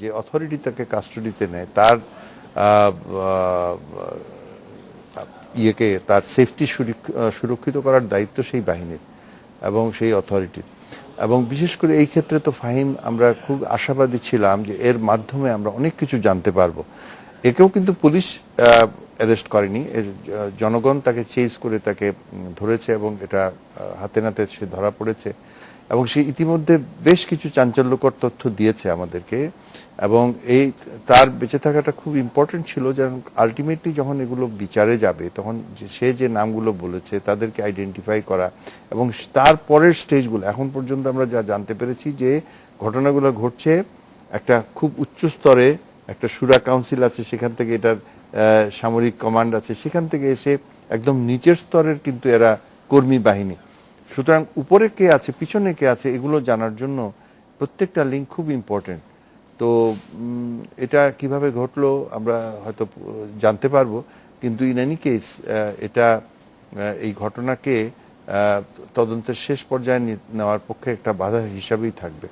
যে অথরিটি তাকে কাস্টডিতে নেয়, তার ইয়েকে, তার সেফটি সুরক্ষিত করার দায়িত্ব সেই বাহিনীর এবং সেই অথরিটির এবং বিশেষ করে এই ক্ষেত্রে তো ফাহিম, আমরা খুব আশাবাদী ছিলাম যে এর মাধ্যমে আমরা অনেক কিছু জানতে পারব। একেও কিন্তু পুলিশ অ্যারেস্ট করেনি। জনগণ তাকে চেজ করে তাকে ধরেছে এবং এটা হাতে নাতে সে ধরা পড়েছে। এবং সে ইতিমধ্যে বেশ কিছু চাঞ্চল্যকর তথ্য দিয়েছে আমাদেরকে। এবং এই তার বেঁচে থাকাটা খুব ইম্পর্টেন্ট ছিল যেন আলটিমেটলি যখন এগুলো বিচারে যাবে, তখন সে যে নামগুলো বলেছে, তাদেরকে আইডেন্টিফাই করা এবং তার পরের স্টেজগুলো এখন পর্যন্ত আমরা যা জানতে পেরেছি যে ঘটনাগুলো ঘটছে, একটা খুব উচ্চ স্তরে একটা সুরা কাউন্সিল আছে, সেখান থেকে এটার সামরিক কমান্ড আছে, সেখান থেকে এসে একদম নিচের স্তরের কিন্তু এরা কর্মী বাহিনী। সুতরাং উপরে কে আছে, পিছনে কে আছে, এগুলো জানার জন্য প্রত্যেকটা লিঙ্ক খুব ইম্পর্টেন্ট তো এটা কীভাবে ঘটলো আমরা হয়তো জানতে পারব, কিন্তু ইন এনি কেস এটা এই ঘটনাকে তদন্তের শেষ পর্যায়ে নেওয়ার পক্ষে একটা বাধা হিসাবেই থাকবে।